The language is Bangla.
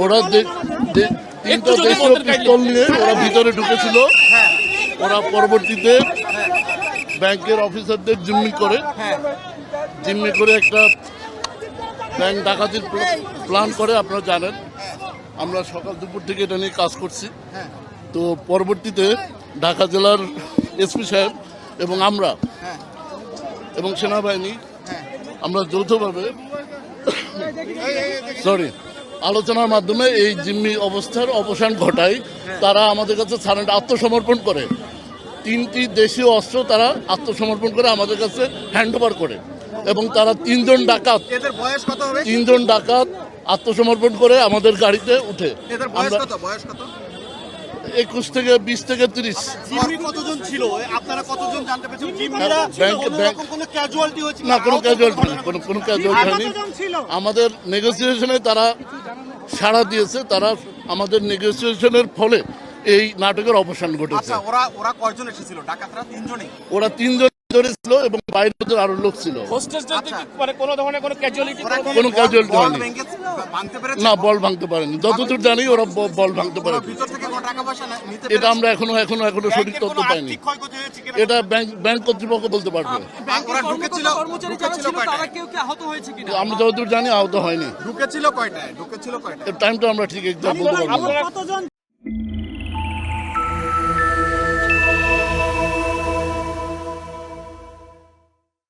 ওরা তিনটা দেশীয় পিস্তল নিয়ে ওরা ভিতরে ঢুকেছিল। ওরা পরবর্তীতে ব্যাংকের অফিসারদের জিম্মি করে জিম্মি করে একটা ব্যাংক ডাকাতির প্ল- প্ল্যান করে আপনারা জানেন। আমরা সকাল দুপুর থেকে এটা নিয়ে কাজ করছি। তো পরবর্তীতে ঢাকা জেলার এসপি সাহেব এবং আমরা এবং সেনাবাহিনী আমরা যৌথভাবে সরি আলোচনার মাধ্যমে এই জিম্মি অবস্থার অবসান ঘটায় তারা আমাদের কাছে সারেন্ডার আত্মসমর্পণ করে। তিনটি দেশীয় অস্ত্র তারা আত্মসমর্পণ করে আমাদের কাছে হ্যান্ড ওভার করে। এবং তারা তিনজন ডাকাত এদের বয়স কত হবে? তিনজন ডাকাত আত্মসমর্পণ করে আমাদের গাড়িতে উঠে। আমরা কত? বয়স কত? একুশ থেকে বিশ থেকে তিরিশ। কতজন ছিল? আপনারা কতজন জানতে পেরেছেন? জিম্মিরা ব্যাংক অন্য ব্যাংক রকম কোনো ক্যাজুয়ালিটি হয়েছে না কোনো ক্যাজুয়ালিটি কোনো কোনো ক্যাজুয়ালিটি হয়নি। আমাদের নেগোসিয়েশনে তারা সাড়া দিয়েছে তারা আমাদের নেগোসিয়েশনের ফলে এই নাটকের অবসান ঘটেছে। আচ্ছা ওরা ওরা কয়জন এসেছিল? ডাকাতরা তিনজনই? ওরা তিনজন ধরে ছিল এবং বাইরে আরও লোক ছিল। মানে কোনো ধরনের কোনো ক্যাজুয়ালিটি কোনো বল- হয়নি। ভাঙতে পেরেছে? না বল ভাঙতে পারেনি। যতদূর জানি ওরা বল ভাঙতে পারেনি। এটা আমরা এখনও এখনও এখনও সঠিক তথ্য পাইনি। এটা ব্যাংক ব্যাংক কর্তৃপক্ষ বলতে পারবে। আমরা যতদূর জানি আহত হয়নি। ঢুকেছিল কয়টায়? ঢুকেছিল কয়টায়? টাইমটা আমরা ঠিক একদম বলতে পারব